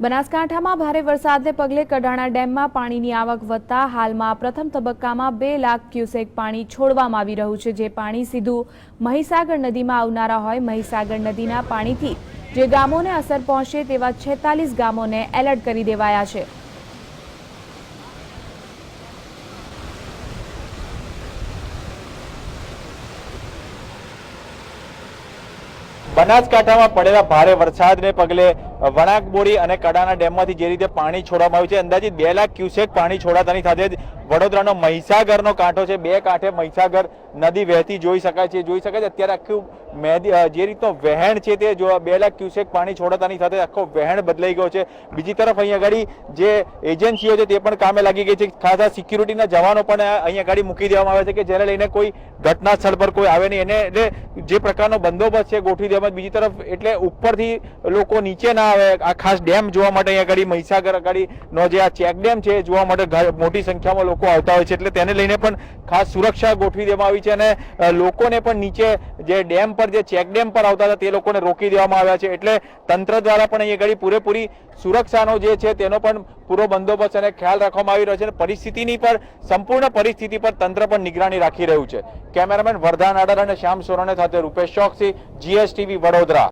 બનાસકાંઠામાં ભારે વરસાદને પગલે કડાણા ડેમમાં પાણીની આવક વધતા હાલમાં પ્રથમ તબક્કામાં બે લાખ ક્યુસેક પાણી છોડવામાં આવી રહ્યું છે, જે પાણી સીધું મહીસાગર નદીમાં આવનારા હોય મહીસાગર નદીના પાણીથી જે ગામોને અસર પહોંચે તેવા છેતાલીસ ગામોને એલર્ટ કરી દેવાયા છે. બનાસકાંઠામાં પડેલા ભારે વરસાદને પગલે વણાકબોરી અને કડાના ડેમમાંથી જે રીતે પાણી છોડવામાં આવ્યું છે, અંદાજિત બે લાખ ક્યુસેક પાણી છોડાતાની સાથે જ વડોદરાનો મહીસાગરનો કાંઠો છે. બે કાંઠે મહીસાગર નદી વહેતી જોઈ શકાય છે. જોઈ શકાય છે અત્યારે આખું મેદી જે રીતનો વહેણ છે તે જો બે લાખ ક્યુસેક પાણી છોડાતાની સાથે આખો વહેણ બદલાઈ ગયો છે. બીજી તરફ અહીંયા આગળ જે એજન્સીઓ છે તે પણ કામે લાગી ગઈ છે. ખાસા સિક્યુરિટીના જવાનો પણ અહીંયા આગળ મૂકી દેવામાં આવે છે કે જેને લઈને કોઈ ઘટના સ્થળ પર કોઈ આવે નહીં. એને એટલે જે પ્રકારનો બંદોબસ્ત છે ગોઠવી દેવામાં બીજી તરફ એટલે ઉપરથી લોકો નીચે ના આવે. આ ખાસ ડેમ જોવા માટે અહીંયા આગળ મહીસાગર આગળ નો જે આ ચેક ડેમ છે જોવા માટે મોટી સંખ્યામાં લોકો આવતા હોય છે એટલે તેને લઈને પણ ખાસ સુરક્ષા ગોઠવી દેવામાં આવી છે અને લોકોને પણ નીચે જે ડેમ પર, જે ચેક ડેમ પર આવતા હતા તે લોકોને રોકી દેવામાં આવ્યા છે. એટલે તંત્ર દ્વારા પણ અહીંયા ઘડી પૂરેપૂરી સુરક્ષાનો જે છે તેનો પણ પૂરો બંદોબસ્ત અને ખ્યાલ રાખવામાં આવી રહ્યો છે અને પરિસ્થિતિની પર, સંપૂર્ણ પરિસ્થિતિ પર તંત્ર પણ નિગરાની રાખી રહ્યું છે. કેમેરામેન વરદાન આડર અને શ્યામ સોરણે સાથે રૂપેશ ચોકસી, જીએસટીવી વડોદરા.